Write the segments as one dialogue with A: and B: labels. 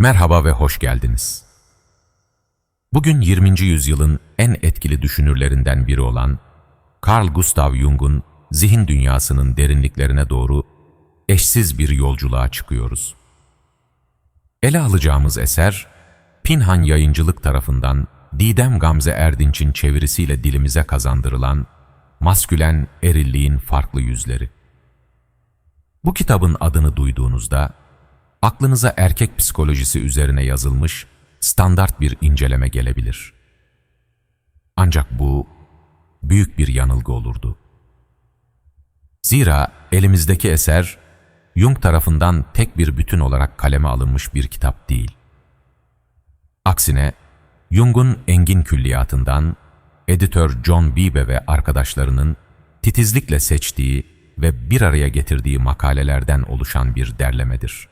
A: Merhaba ve hoş geldiniz. Bugün 20. yüzyılın en etkili düşünürlerinden biri olan Carl Gustav Jung'un zihin dünyasının derinliklerine doğru eşsiz bir yolculuğa çıkıyoruz. Ele alacağımız eser, Pinhan Yayıncılık tarafından Didem Gamze Erdinç'in çevirisiyle dilimize kazandırılan Maskülen Erilliğin Farklı Yüzleri. Bu kitabın adını duyduğunuzda, aklınıza erkek psikolojisi üzerine yazılmış standart bir inceleme gelebilir. Ancak bu büyük bir yanılgı olurdu. Zira elimizdeki eser Jung tarafından tek bir bütün olarak kaleme alınmış bir kitap değil. Aksine Jung'un engin külliyatından editör John Beebe ve arkadaşlarının titizlikle seçtiği ve bir araya getirdiği makalelerden oluşan bir derlemedir.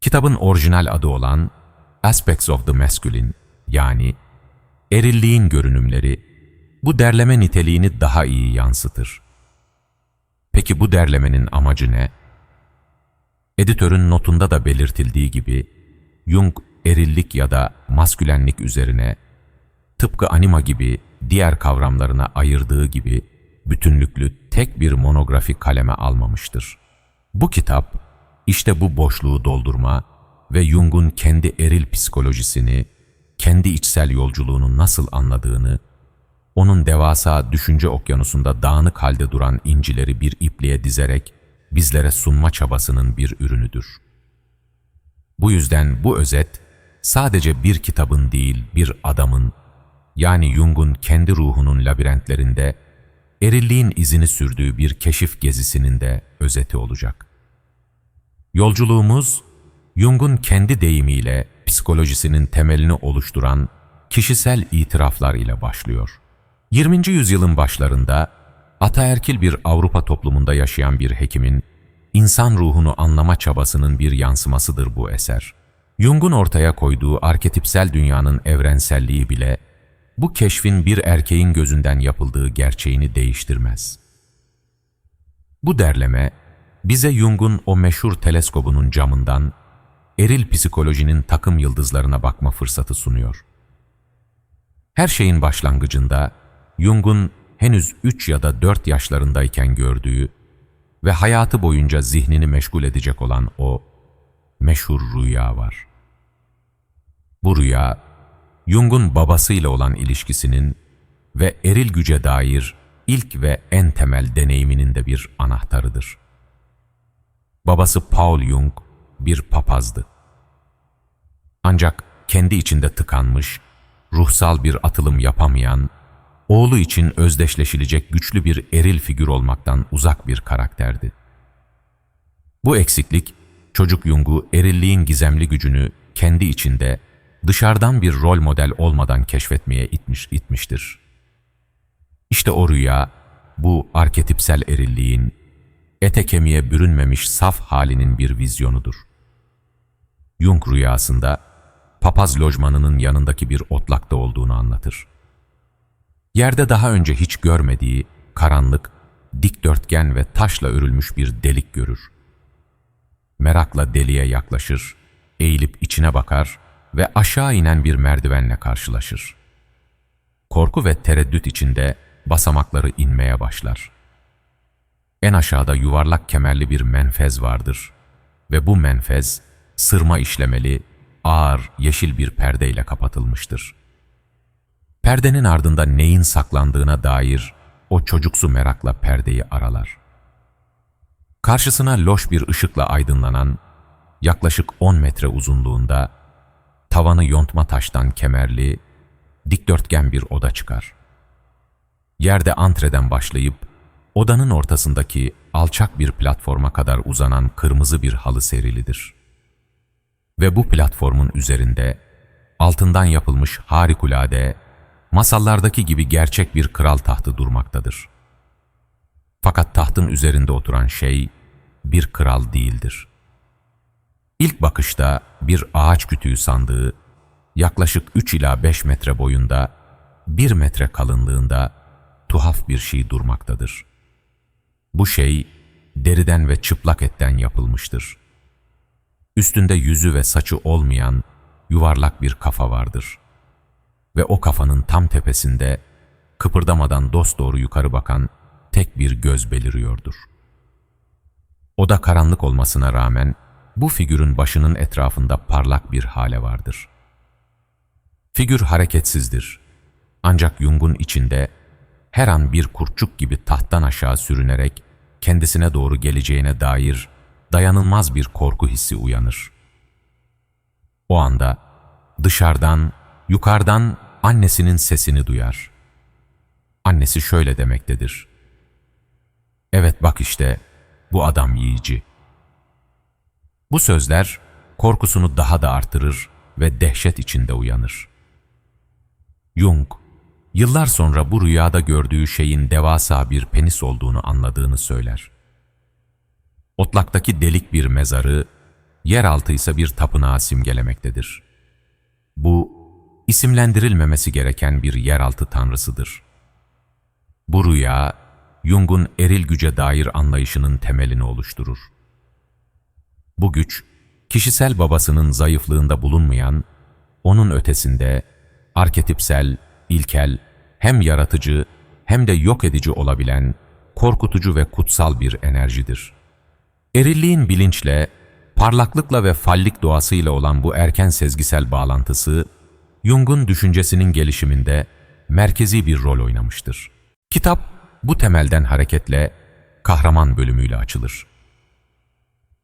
A: Kitabın orijinal adı olan Aspects of the Masculine yani erilliğin görünümleri bu derleme niteliğini daha iyi yansıtır. Peki bu derlemenin amacı ne? Editörün notunda da belirtildiği gibi Jung erillik ya da maskülenlik üzerine tıpkı anima gibi diğer kavramlarına ayırdığı gibi bütünlüklü tek bir monografi kaleme almamıştır. Bu kitap işte bu boşluğu doldurma ve Jung'un kendi eril psikolojisini, kendi içsel yolculuğunu nasıl anladığını, onun devasa düşünce okyanusunda dağınık halde duran incileri bir ipliğe dizerek bizlere sunma çabasının bir ürünüdür. Bu yüzden bu özet, sadece bir kitabın değil bir adamın, yani Jung'un kendi ruhunun labirentlerinde, erilliğin izini sürdüğü bir keşif gezisinin de özeti olacak. Yolculuğumuz, Jung'un kendi deyimiyle psikolojisinin temelini oluşturan kişisel itiraflar ile başlıyor. 20. yüzyılın başlarında ataerkil bir Avrupa toplumunda yaşayan bir hekimin insan ruhunu anlama çabasının bir yansımasıdır bu eser. Jung'un ortaya koyduğu arketipsel dünyanın evrenselliği bile bu keşfin bir erkeğin gözünden yapıldığı gerçeğini değiştirmez. Bu derleme bize Jung'un o meşhur teleskobunun camından eril psikolojinin takım yıldızlarına bakma fırsatı sunuyor. Her şeyin başlangıcında Jung'un henüz 3 ya da 4 yaşlarındayken gördüğü ve hayatı boyunca zihnini meşgul edecek olan o meşhur rüya var. Bu rüya, Jung'un babasıyla olan ilişkisinin ve eril güce dair ilk ve en temel deneyiminin de bir anahtarıdır. Babası Paul Jung bir papazdı. Ancak kendi içinde tıkanmış, ruhsal bir atılım yapamayan, oğlu için özdeşleşilecek güçlü bir eril figür olmaktan uzak bir karakterdi. Bu eksiklik, çocuk Jung'u erilliğin gizemli gücünü kendi içinde, dışarıdan bir rol model olmadan keşfetmeye itmiş, itmiştir. İşte o rüya, bu arketipsel erilliğin, ete kemiğe bürünmemiş saf halinin bir vizyonudur. Jung rüyasında papaz lojmanının yanındaki bir otlakta olduğunu anlatır. Yerde daha önce hiç görmediği karanlık, dikdörtgen ve taşla örülmüş bir delik görür. Merakla deliğe yaklaşır, eğilip içine bakar ve aşağı inen bir merdivenle karşılaşır. Korku ve tereddüt içinde basamakları inmeye başlar. En aşağıda yuvarlak kemerli bir menfez vardır ve bu menfez sırma işlemeli, ağır yeşil bir perdeyle kapatılmıştır. Perdenin ardında neyin saklandığına dair o çocuksu merakla perdeyi aralar. Karşısına loş bir ışıkla aydınlanan, yaklaşık 10 metre uzunluğunda, tavanı yontma taştan kemerli, dikdörtgen bir oda çıkar. Yerde antreden başlayıp, odanın ortasındaki alçak bir platforma kadar uzanan kırmızı bir halı serilidir. Ve bu platformun üzerinde, altından yapılmış harikulade, masallardaki gibi gerçek bir kral tahtı durmaktadır. Fakat tahtın üzerinde oturan şey, bir kral değildir. İlk bakışta bir ağaç kütüğü sandığı, yaklaşık 3 ila 5 metre boyunda, 1 metre kalınlığında tuhaf bir şey durmaktadır. Bu şey, deriden ve çıplak etten yapılmıştır. Üstünde yüzü ve saçı olmayan yuvarlak bir kafa vardır. Ve o kafanın tam tepesinde kıpırdamadan dosdoğru yukarı bakan tek bir göz beliriyordur. Oda karanlık olmasına rağmen bu figürün başının etrafında parlak bir hale vardır. Figür hareketsizdir. Ancak Jung'un içinde her an bir kurtçuk gibi tahttan aşağı sürünerek kendisine doğru geleceğine dair dayanılmaz bir korku hissi uyanır. O anda dışarıdan, yukarıdan annesinin sesini duyar. Annesi şöyle demektedir. Evet bak işte bu adam yiyici. Bu sözler korkusunu daha da artırır ve dehşet içinde uyanır. Jung, yıllar sonra bu rüyada gördüğü şeyin devasa bir penis olduğunu anladığını söyler. Otlaktaki delik bir mezarı, yeraltı ise bir tapınağı simgelemektedir. Bu, isimlendirilmemesi gereken bir yeraltı tanrısıdır. Bu rüya, Jung'un eril güce dair anlayışının temelini oluşturur. Bu güç, kişisel babasının zayıflığında bulunmayan, onun ötesinde arketipsel, ilkel, hem yaratıcı hem de yok edici olabilen, korkutucu ve kutsal bir enerjidir. Erilliğin bilinçle, parlaklıkla ve fallik doğasıyla olan bu erken sezgisel bağlantısı, Jung'un düşüncesinin gelişiminde merkezi bir rol oynamıştır. Kitap, bu temelden hareketle kahraman bölümüyle açılır.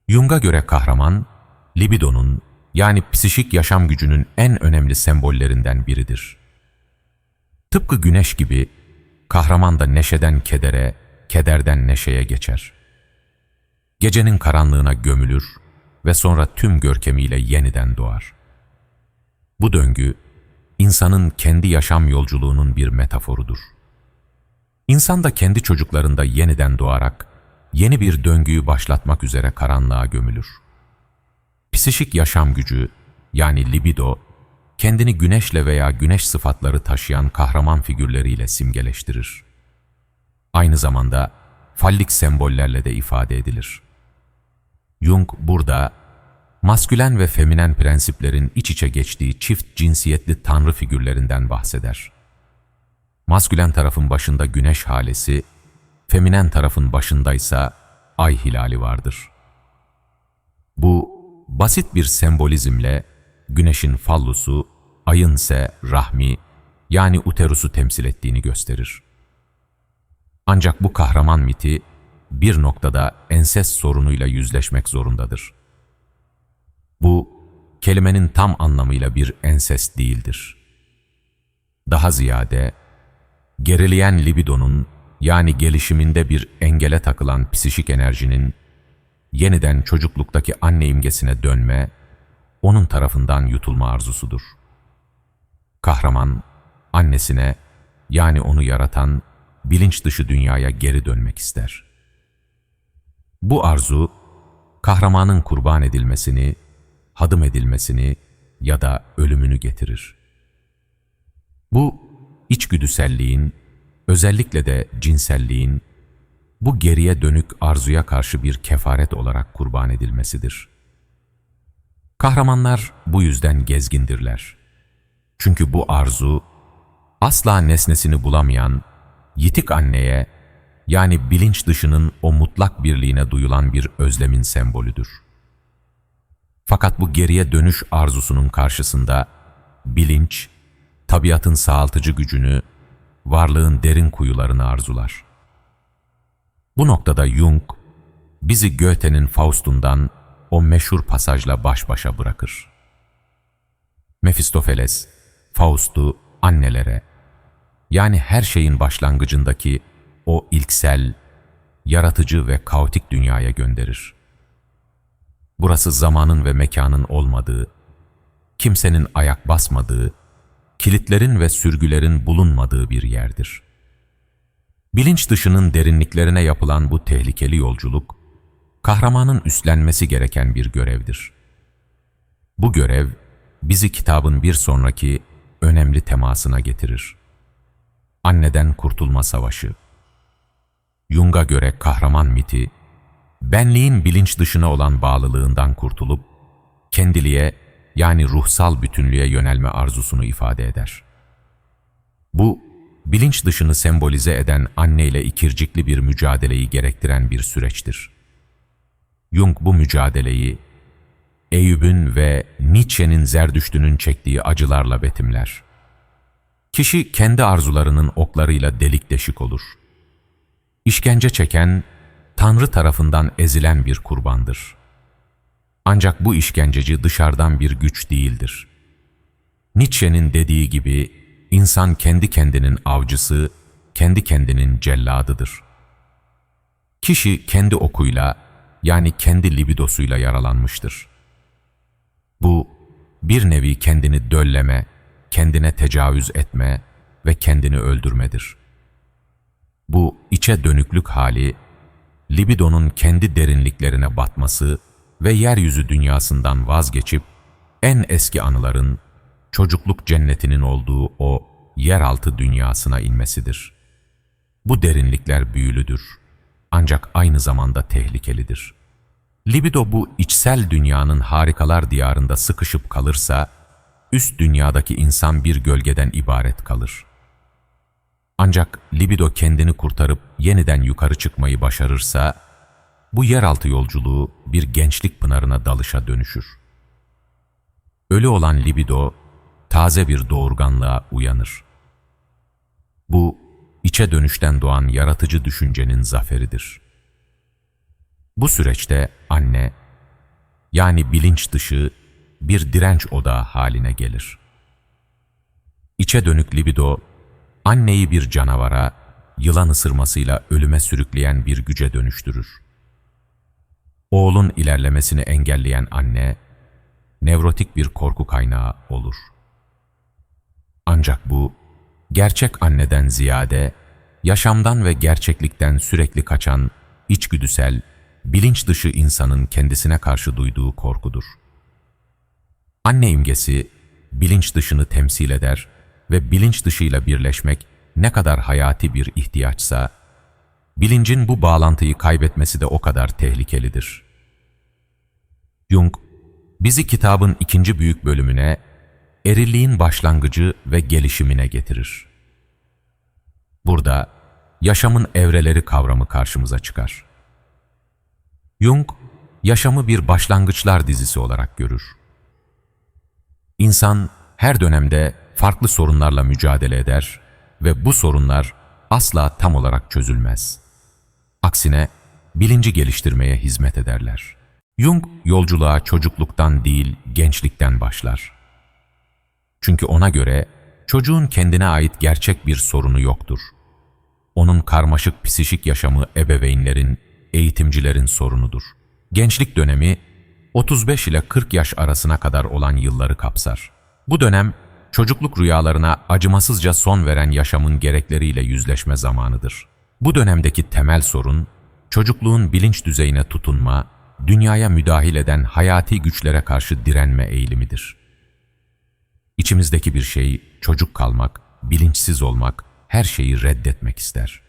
A: Jung'a göre kahraman, libidonun yani psişik yaşam gücünün en önemli sembollerinden biridir. Tıpkı güneş gibi kahraman da neşeden kedere, kederden neşeye geçer. Gecenin karanlığına gömülür ve sonra tüm görkemiyle yeniden doğar. Bu döngü, insanın kendi yaşam yolculuğunun bir metaforudur. İnsan da kendi çocuklarında yeniden doğarak, yeni bir döngüyü başlatmak üzere karanlığa gömülür. Psişik yaşam gücü, yani libido, kendini güneşle veya güneş sıfatları taşıyan kahraman figürleriyle simgeleştirir. Aynı zamanda fallik sembollerle de ifade edilir. Jung burada, maskülen ve feminen prensiplerin iç içe geçtiği çift cinsiyetli tanrı figürlerinden bahseder. Maskülen tarafın başında güneş halesi, feminen tarafın başındaysa ay hilali vardır. Bu basit bir sembolizmle güneşin fallusu, ayın ise rahmi yani uterusu temsil ettiğini gösterir. Ancak bu kahraman miti bir noktada ensest sorunuyla yüzleşmek zorundadır. Bu, kelimenin tam anlamıyla bir ensest değildir. Daha ziyade, gerileyen libidonun yani gelişiminde bir engele takılan psişik enerjinin yeniden çocukluktaki anne imgesine dönme, onun tarafından yutulma arzusudur. Kahraman, annesine yani onu yaratan bilinç dışı dünyaya geri dönmek ister. Bu arzu, kahramanın kurban edilmesini, hadım edilmesini ya da ölümünü getirir. Bu, içgüdüselliğin, özellikle de cinselliğin, bu geriye dönük arzuya karşı bir kefaret olarak kurban edilmesidir. Kahramanlar bu yüzden gezgindirler. Çünkü bu arzu, asla nesnesini bulamayan, yitik anneye, yani bilinç dışının o mutlak birliğine duyulan bir özlemin sembolüdür. Fakat bu geriye dönüş arzusunun karşısında, bilinç, tabiatın sağaltıcı gücünü, varlığın derin kuyularını arzular. Bu noktada Jung, bizi Goethe'nin Faust'undan o meşhur pasajla baş başa bırakır. Mefistofeles, Faust'u annelere, yani her şeyin başlangıcındaki o ilksel, yaratıcı ve kaotik dünyaya gönderir. Burası zamanın ve mekanın olmadığı, kimsenin ayak basmadığı, kilitlerin ve sürgülerin bulunmadığı bir yerdir. Bilinç dışının derinliklerine yapılan bu tehlikeli yolculuk, kahramanın üstlenmesi gereken bir görevdir. Bu görev, bizi kitabın bir sonraki önemli temasına getirir. Anneden Kurtulma Savaşı Jung'a göre kahraman miti, benliğin bilinç dışına olan bağlılığından kurtulup, kendiliğe yani ruhsal bütünlüğe yönelme arzusunu ifade eder. Bu, bilinç dışını sembolize eden anne ile ikircikli bir mücadeleyi gerektiren bir süreçtir. Jung bu mücadeleyi, Eyüp'ün ve Nietzsche'nin Zerdüştü'nün çektiği acılarla betimler. Kişi kendi arzularının oklarıyla delik deşik olur. İşkence çeken, Tanrı tarafından ezilen bir kurbandır. Ancak bu işkenceci dışarıdan bir güç değildir. Nietzsche'nin dediği gibi, insan kendi kendinin avcısı, kendi kendinin celladıdır. Kişi kendi okuyla, yani kendi libidosuyla yaralanmıştır. Bu, bir nevi kendini dölleme, kendine tecavüz etme ve kendini öldürmedir. Bu içe dönüklük hali, libidonun kendi derinliklerine batması ve yeryüzü dünyasından vazgeçip en eski anıların, çocukluk cennetinin olduğu o yeraltı dünyasına inmesidir. Bu derinlikler büyülüdür ancak aynı zamanda tehlikelidir. Libido bu içsel dünyanın harikalar diyarında sıkışıp kalırsa, üst dünyadaki insan bir gölgeden ibaret kalır. Ancak libido kendini kurtarıp yeniden yukarı çıkmayı başarırsa, bu yeraltı yolculuğu bir gençlik pınarına dalışa dönüşür. Ölü olan libido, taze bir doğurganlığa uyanır. Bu, içe dönüşten doğan yaratıcı düşüncenin zaferidir. Bu süreçte anne, yani bilinç dışı bir direnç odağı haline gelir. İçe dönük libido, anneyi bir canavara, yılan ısırmasıyla ölüme sürükleyen bir güce dönüştürür. Oğlun ilerlemesini engelleyen anne, nevrotik bir korku kaynağı olur. Ancak bu, gerçek anneden ziyade, yaşamdan ve gerçeklikten sürekli kaçan, içgüdüsel, bilinç dışı insanın kendisine karşı duyduğu korkudur. Anne imgesi, bilinç dışını temsil eder ve bilinç dışıyla birleşmek ne kadar hayati bir ihtiyaçsa, bilincin bu bağlantıyı kaybetmesi de o kadar tehlikelidir. Jung, bizi kitabın ikinci büyük bölümüne, erilliğin başlangıcı ve gelişimine getirir. Burada, yaşamın evreleri kavramı karşımıza çıkar. Jung, yaşamı bir başlangıçlar dizisi olarak görür. İnsan her dönemde farklı sorunlarla mücadele eder ve bu sorunlar asla tam olarak çözülmez. Aksine bilinci geliştirmeye hizmet ederler. Jung yolculuğa çocukluktan değil gençlikten başlar. Çünkü ona göre çocuğun kendine ait gerçek bir sorunu yoktur. Onun karmaşık psişik yaşamı ebeveynlerin, eğitimcilerin sorunudur. Gençlik dönemi 35 ile 40 yaş arasına kadar olan yılları kapsar. Bu dönem çocukluk rüyalarına acımasızca son veren yaşamın gerekleriyle yüzleşme zamanıdır. Bu dönemdeki temel sorun çocukluğun bilinç düzeyine tutunma, dünyaya müdahil eden hayati güçlere karşı direnme eğilimidir. İçimizdeki bir şey çocuk kalmak, bilinçsiz olmak, her şeyi reddetmek ister.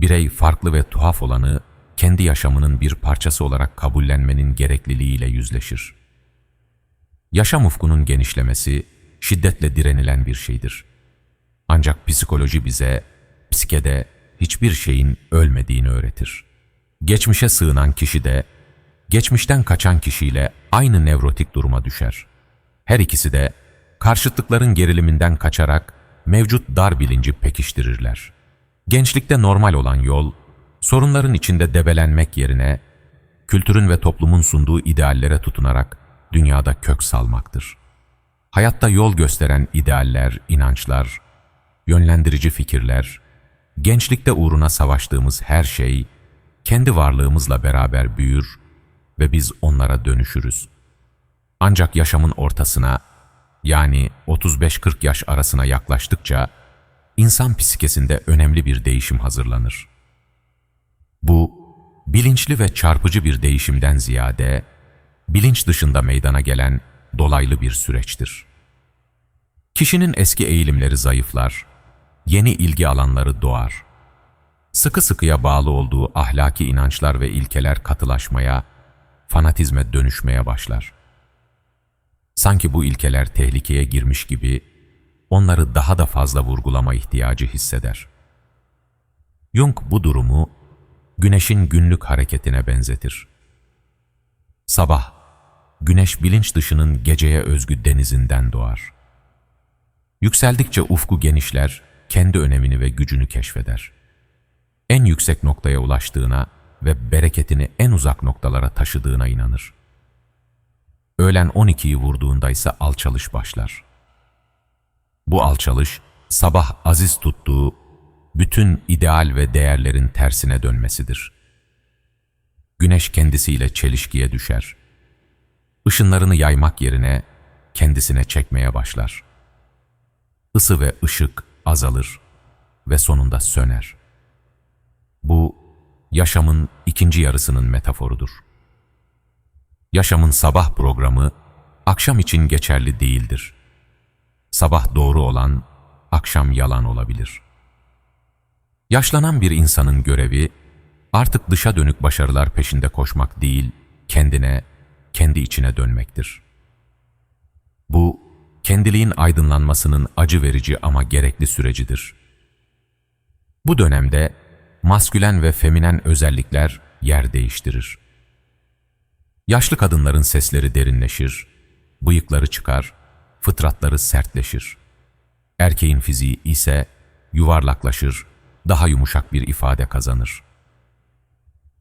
A: Birey farklı ve tuhaf olanı kendi yaşamının bir parçası olarak kabullenmenin gerekliliğiyle yüzleşir. Yaşam ufkunun genişlemesi şiddetle direnilen bir şeydir. Ancak psikoloji bize psikede hiçbir şeyin ölmediğini öğretir. Geçmişe sığınan kişi de geçmişten kaçan kişiyle aynı nevrotik duruma düşer. Her ikisi de karşıtlıkların geriliminden kaçarak mevcut dar bilinci pekiştirirler. Gençlikte normal olan yol, sorunların içinde debelenmek yerine, kültürün ve toplumun sunduğu ideallere tutunarak dünyada kök salmaktır. Hayatta yol gösteren idealler, inançlar, yönlendirici fikirler, gençlikte uğruna savaştığımız her şey, kendi varlığımızla beraber büyür ve biz onlara dönüşürüz. Ancak yaşamın ortasına, yani 35-40 yaş arasına yaklaştıkça, insan psikesinde önemli bir değişim hazırlanır. Bu, bilinçli ve çarpıcı bir değişimden ziyade, bilinç dışında meydana gelen dolaylı bir süreçtir. Kişinin eski eğilimleri zayıflar, yeni ilgi alanları doğar. Sıkı sıkıya bağlı olduğu ahlaki inançlar ve ilkeler katılaşmaya, fanatizme dönüşmeye başlar. Sanki bu ilkeler tehlikeye girmiş gibi onları daha da fazla vurgulama ihtiyacı hisseder. Jung bu durumu güneşin günlük hareketine benzetir. Sabah, güneş bilinç dışının geceye özgü denizinden doğar. Yükseldikçe ufku genişler, kendi önemini ve gücünü keşfeder. En yüksek noktaya ulaştığına ve bereketini en uzak noktalara taşıdığına inanır. Öğlen 12'yi vurduğunda ise alçalış başlar. Bu alçalış, sabah aziz tuttuğu bütün ideal ve değerlerin tersine dönmesidir. Güneş kendisiyle çelişkiye düşer. Işınlarını yaymak yerine kendisine çekmeye başlar. Isı ve ışık azalır ve sonunda söner. Bu, yaşamın ikinci yarısının metaforudur. Yaşamın sabah programı, akşam için geçerli değildir. Sabah doğru olan, akşam yalan olabilir. Yaşlanan bir insanın görevi, artık dışa dönük başarılar peşinde koşmak değil, kendine, kendi içine dönmektir. Bu, kendiliğin aydınlanmasının acı verici ama gerekli sürecidir. Bu dönemde, maskülen ve feminen özellikler yer değiştirir. Yaşlı kadınların sesleri derinleşir, bıyıkları çıkar, fıtratları sertleşir. Erkeğin fiziği ise yuvarlaklaşır, daha yumuşak bir ifade kazanır.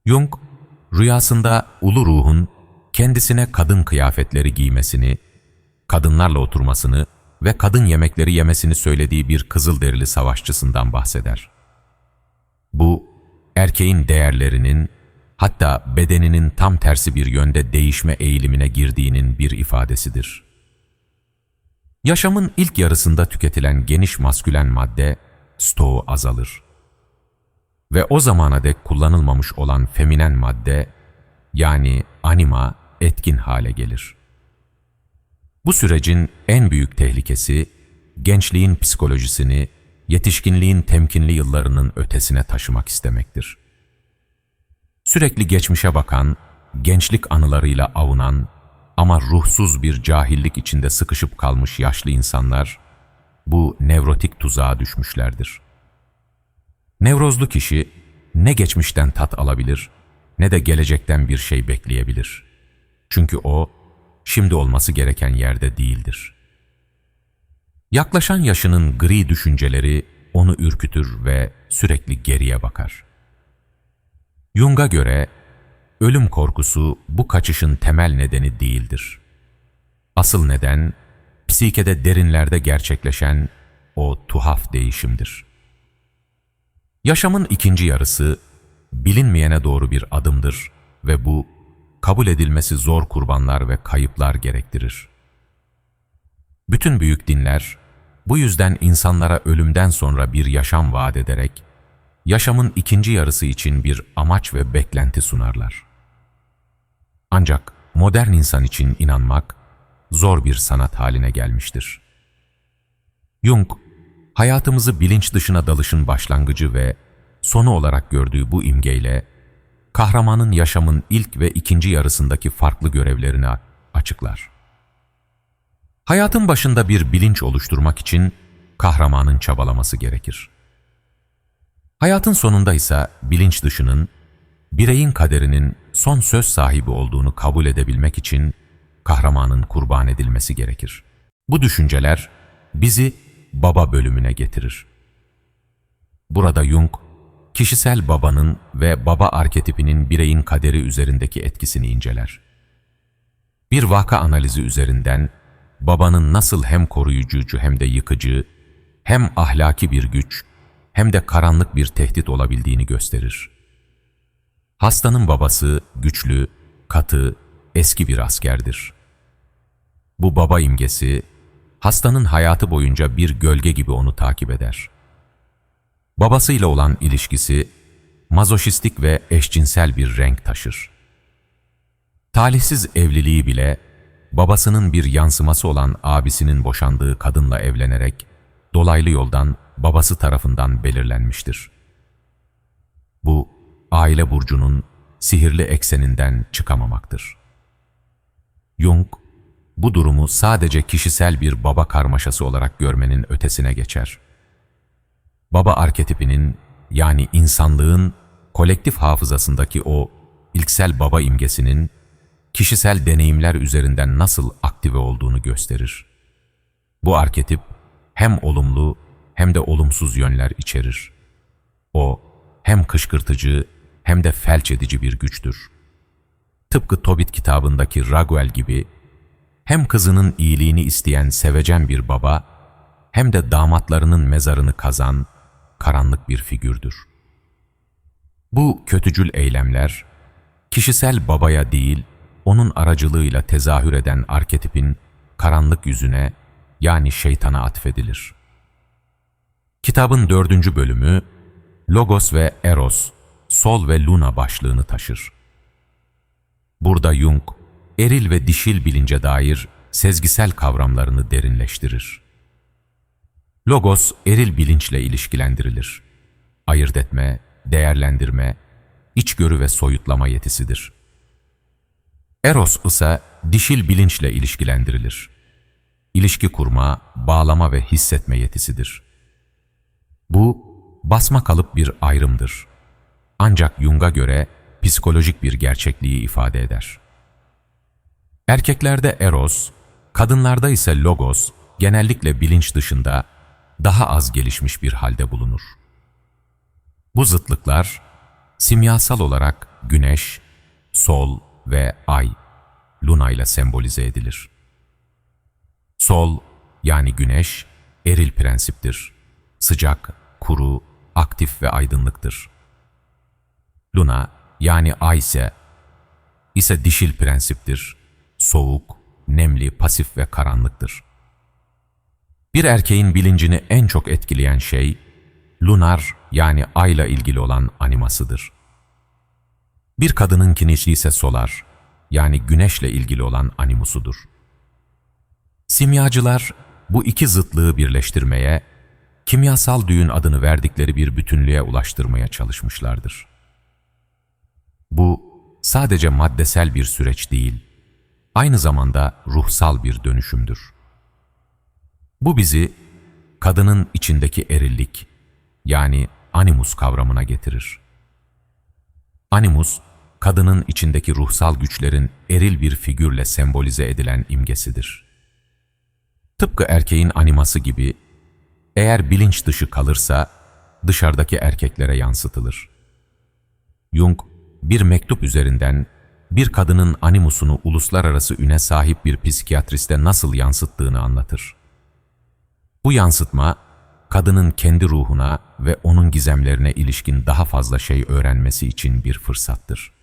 A: Jung, rüyasında ulu ruhun kendisine kadın kıyafetleri giymesini, kadınlarla oturmasını ve kadın yemekleri yemesini söylediği bir kızılderili savaşçısından bahseder. Bu, erkeğin değerlerinin, hatta bedeninin tam tersi bir yönde değişme eğilimine girdiğinin bir ifadesidir. Yaşamın ilk yarısında tüketilen geniş maskülen madde, stoğu azalır. Ve o zamana dek kullanılmamış olan feminen madde, yani anima, etkin hale gelir. Bu sürecin en büyük tehlikesi, gençliğin psikolojisini, yetişkinliğin temkinli yıllarının ötesine taşımak istemektir. Sürekli geçmişe bakan, gençlik anılarıyla avunan ama ruhsuz bir cahillik içinde sıkışıp kalmış yaşlı insanlar, bu nevrotik tuzağa düşmüşlerdir. Nevrozlu kişi ne geçmişten tat alabilir ne de gelecekten bir şey bekleyebilir. Çünkü o, şimdi olması gereken yerde değildir. Yaklaşan yaşının gri düşünceleri onu ürkütür ve sürekli geriye bakar. Jung'a göre ölüm korkusu bu kaçışın temel nedeni değildir. Asıl neden, psikede derinlerde gerçekleşen o tuhaf değişimdir. Yaşamın ikinci yarısı, bilinmeyene doğru bir adımdır ve bu, kabul edilmesi zor kurbanlar ve kayıplar gerektirir. Bütün büyük dinler, bu yüzden insanlara ölümden sonra bir yaşam vaat ederek, yaşamın ikinci yarısı için bir amaç ve beklenti sunarlar. Ancak modern insan için inanmak, zor bir sanat haline gelmiştir. Jung, hayatımızı bilinç dışına dalışın başlangıcı ve sonu olarak gördüğü bu imgeyle, kahramanın yaşamın ilk ve ikinci yarısındaki farklı görevlerini açıklar. Hayatın başında bir bilinç oluşturmak için kahramanın çabalaması gerekir. Hayatın sonunda ise bilinç dışının, bireyin kaderinin son söz sahibi olduğunu kabul edebilmek için kahramanın kurban edilmesi gerekir. Bu düşünceler bizi baba bölümüne getirir. Burada Jung, kişisel babanın ve baba arketipinin bireyin kaderi üzerindeki etkisini inceler. Bir vaka analizi üzerinden babanın nasıl hem koruyucu hem de yıkıcı, hem ahlaki bir güç, hem de karanlık bir tehdit olabildiğini gösterir. Hastanın babası güçlü, katı, eski bir askerdir. Bu baba imgesi, hastanın hayatı boyunca bir gölge gibi onu takip eder. Babasıyla olan ilişkisi, mazoşistik ve eşcinsel bir renk taşır. Talihsiz evliliği bile, babasının bir yansıması olan abisinin boşandığı kadınla evlenerek, dolaylı yoldan babası tarafından belirlenmiştir. Bu, aile burcunun sihirli ekseninden çıkamamaktır. Jung, bu durumu sadece kişisel bir baba karmaşası olarak görmenin ötesine geçer. Baba arketipinin yani insanlığın kolektif hafızasındaki o ilksel baba imgesinin kişisel deneyimler üzerinden nasıl aktive olduğunu gösterir. Bu arketip hem olumlu hem de olumsuz yönler içerir. O hem kışkırtıcı hem de felç edici bir güçtür. Tıpkı Tobit kitabındaki Raguel gibi hem kızının iyiliğini isteyen sevecen bir baba hem de damatlarının mezarını kazan karanlık bir figürdür. Bu kötücül eylemler kişisel babaya değil, onun aracılığıyla tezahür eden arketipin karanlık yüzüne yani şeytana atfedilir. Kitabın dördüncü bölümü Logos ve Eros, Sol ve Luna başlığını taşır. Burada Jung, eril ve dişil bilince dair sezgisel kavramlarını derinleştirir. Logos, eril bilinçle ilişkilendirilir. Ayırt etme, değerlendirme, içgörü ve soyutlama yetisidir. Eros ise dişil bilinçle ilişkilendirilir. İlişki kurma, bağlama ve hissetme yetisidir. Bu, basma kalıp bir ayrımdır. Ancak Jung'a göre psikolojik bir gerçekliği ifade eder. Erkeklerde eros, kadınlarda ise logos genellikle bilinç dışında daha az gelişmiş bir halde bulunur. Bu zıtlıklar simyasal olarak güneş, sol ve ay, luna ile sembolize edilir. Sol yani güneş eril prensiptir. Sıcak, kuru, aktif ve aydınlıktır. Luna yani ay ise, ise dişil prensiptir. Soğuk, nemli, pasif ve karanlıktır. Bir erkeğin bilincini en çok etkileyen şey, lunar yani ayla ilgili olan animasıdır. Bir kadınınkini ise solar yani güneşle ilgili olan animusudur. Simyacılar bu iki zıtlığı birleştirmeye, kimyasal düğün adını verdikleri bir bütünlüğe ulaştırmaya çalışmışlardır. Bu sadece maddesel bir süreç değil, aynı zamanda ruhsal bir dönüşümdür. Bu bizi kadının içindeki erillik yani animus kavramına getirir. Animus, kadının içindeki ruhsal güçlerin eril bir figürle sembolize edilen imgesidir. Tıpkı erkeğin animası gibi, eğer bilinç dışı kalırsa dışarıdaki erkeklere yansıtılır. Jung, bir mektup üzerinden bir kadının animusunu uluslararası üne sahip bir psikiyatriste nasıl yansıttığını anlatır. Bu yansıtma, kadının kendi ruhuna ve onun gizemlerine ilişkin daha fazla şey öğrenmesi için bir fırsattır.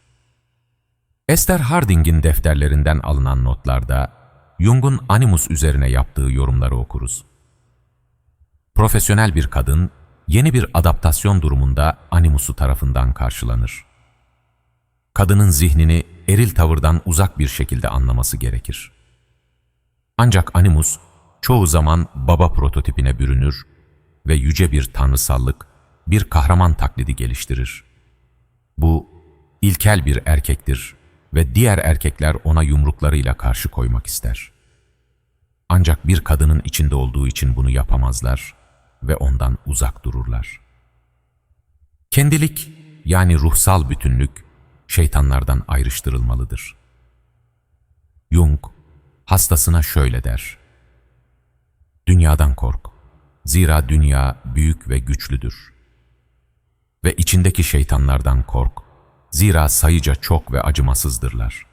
A: Esther Harding'in defterlerinden alınan notlarda Jung'un animus üzerine yaptığı yorumları okuruz. Profesyonel bir kadın, yeni bir adaptasyon durumunda animusu tarafından karşılanır. Kadının zihnini eril tavırdan uzak bir şekilde anlaması gerekir. Ancak animus, çoğu zaman baba prototipine bürünür ve yüce bir tanrısallık, bir kahraman taklidi geliştirir. Bu, ilkel bir erkektir ve diğer erkekler ona yumruklarıyla karşı koymak ister. Ancak bir kadının içinde olduğu için bunu yapamazlar ve ondan uzak dururlar. Kendilik yani ruhsal bütünlük şeytanlardan ayrıştırılmalıdır. Jung hastasına şöyle der. Dünyadan kork. Zira dünya büyük ve güçlüdür. Ve içindeki şeytanlardan kork. Zira sayıca çok ve acımasızdırlar.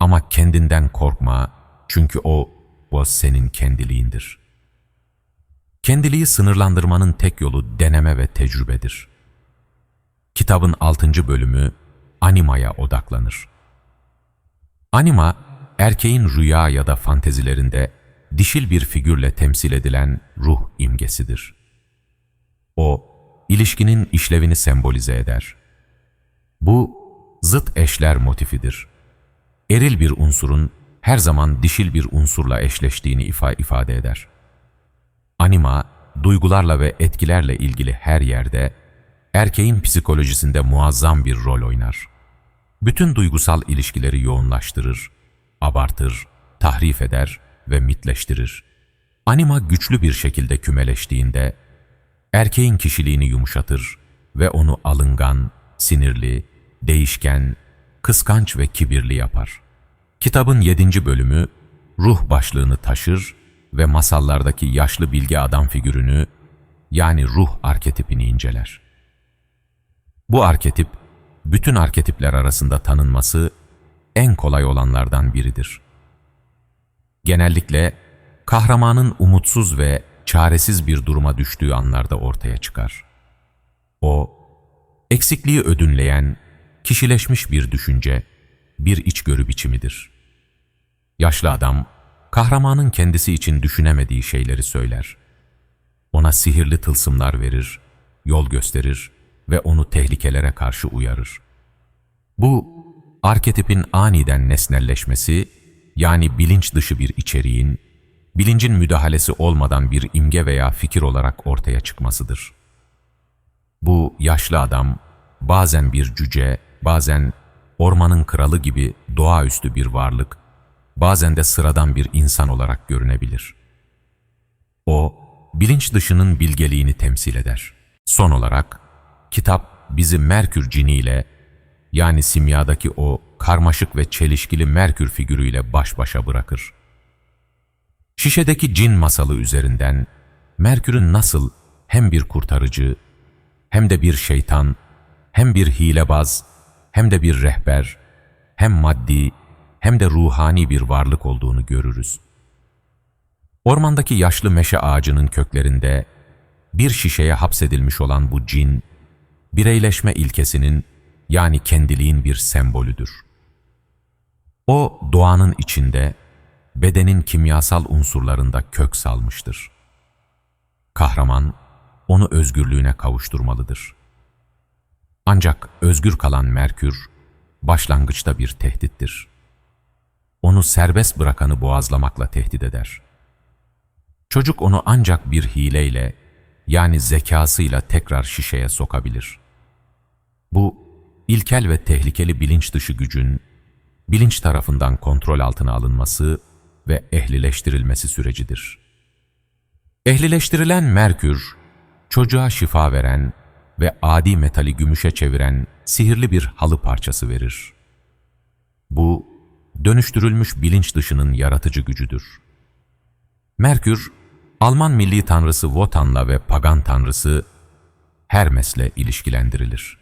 A: Ama kendinden korkma çünkü o, o senin kendiliğindir. Kendiliği sınırlandırmanın tek yolu deneme ve tecrübedir. Kitabın altıncı bölümü animaya odaklanır. Anima, erkeğin rüya ya da fantezilerinde dişil bir figürle temsil edilen ruh imgesidir. O, ilişkinin işlevini sembolize eder. Bu, zıt eşler motifidir. Eril bir unsurun her zaman dişil bir unsurla eşleştiğini ifa ifade eder. Anima, duygularla ve etkilerle ilgili her yerde, erkeğin psikolojisinde muazzam bir rol oynar. Bütün duygusal ilişkileri yoğunlaştırır, abartır tahrif eder ve mitleştirir. Anima güçlü bir şekilde kümeleştiğinde, erkeğin kişiliğini yumuşatır ve onu alıngan, sinirli, değişken, kıskanç ve kibirli yapar. Kitabın yedinci bölümü, ruh başlığını taşır ve masallardaki yaşlı bilge adam figürünü, yani ruh arketipini inceler. Bu arketip, bütün arketipler arasında tanınması en kolay olanlardan biridir. Genellikle kahramanın umutsuz ve çaresiz bir duruma düştüğü anlarda ortaya çıkar. O, eksikliği ödünleyen, kişileşmiş bir düşünce, bir içgörü biçimidir. Yaşlı adam, kahramanın kendisi için düşünemediği şeyleri söyler. Ona sihirli tılsımlar verir, yol gösterir ve onu tehlikelere karşı uyarır. Bu, arketipin aniden nesnelleşmesi, yani bilinç dışı bir içeriğin, bilincin müdahalesi olmadan bir imge veya fikir olarak ortaya çıkmasıdır. Bu yaşlı adam, bazen bir cüce, bazen ormanın kralı gibi doğaüstü bir varlık, bazen de sıradan bir insan olarak görünebilir. O, bilinç dışının bilgeliğini temsil eder. Son olarak, kitap bizi Merkür ciniyle, yani simyadaki o karmaşık ve çelişkili Merkür figürüyle baş başa bırakır. Şişedeki cin masalı üzerinden, Merkür'ün nasıl hem bir kurtarıcı, hem de bir şeytan, hem bir hilebaz, hem de bir rehber, hem maddi, hem de ruhani bir varlık olduğunu görürüz. Ormandaki yaşlı meşe ağacının köklerinde bir şişeye hapsedilmiş olan bu cin, bireyleşme ilkesinin yani kendiliğin bir sembolüdür. O doğanın içinde, bedenin kimyasal unsurlarında kök salmıştır. Kahraman, onu özgürlüğüne kavuşturmalıdır. Ancak özgür kalan Merkür, başlangıçta bir tehdittir. Onu serbest bırakanı boğazlamakla tehdit eder. Çocuk onu ancak bir hileyle, yani zekasıyla tekrar şişeye sokabilir. Bu, ilkel ve tehlikeli bilinç dışı gücün, bilinç tarafından kontrol altına alınması ve ehlileştirilmesi sürecidir. Ehlileştirilen Merkür, çocuğa şifa veren ve adi metali gümüşe çeviren sihirli bir halı parçası verir. Bu, dönüştürülmüş bilinç dışının yaratıcı gücüdür. Merkür, Alman milli tanrısı Wotan'la ve pagan tanrısı Hermes'le ilişkilendirilir.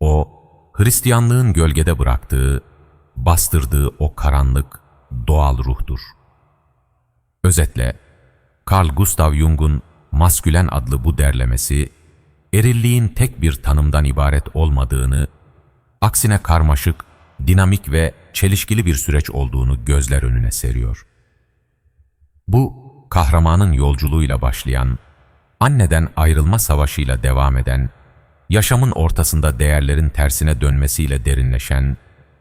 A: O, Hristiyanlığın gölgede bıraktığı, bastırdığı o karanlık, doğal ruhtur. Özetle, Carl Gustav Jung'un Maskülen adlı bu derlemesi, erilliğin tek bir tanımdan ibaret olmadığını, aksine karmaşık, dinamik ve çelişkili bir süreç olduğunu gözler önüne seriyor. Bu, kahramanın yolculuğuyla başlayan, anneden ayrılma savaşıyla devam eden, yaşamın ortasında değerlerin tersine dönmesiyle derinleşen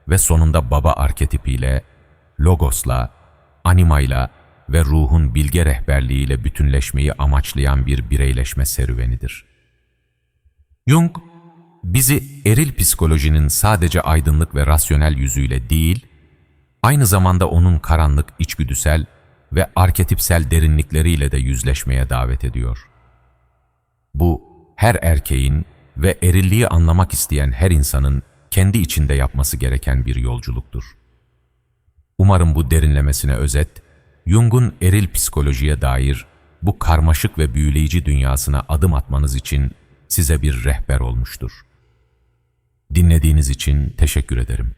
A: ve sonunda baba arketipiyle, logosla, animayla ve ruhun bilge rehberliğiyle bütünleşmeyi amaçlayan bir bireyleşme serüvenidir. Jung, bizi eril psikolojinin sadece aydınlık ve rasyonel yüzüyle değil, aynı zamanda onun karanlık, içgüdüsel ve arketipsel derinlikleriyle de yüzleşmeye davet ediyor. Bu, her erkeğin ve erilliği anlamak isteyen her insanın kendi içinde yapması gereken bir yolculuktur. Umarım bu derinlemesine özet, Jung'un eril psikolojiye dair bu karmaşık ve büyüleyici dünyasına adım atmanız için size bir rehber olmuştur. Dinlediğiniz için teşekkür ederim.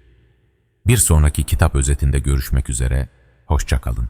A: Bir sonraki kitap özetinde görüşmek üzere, hoşçakalın.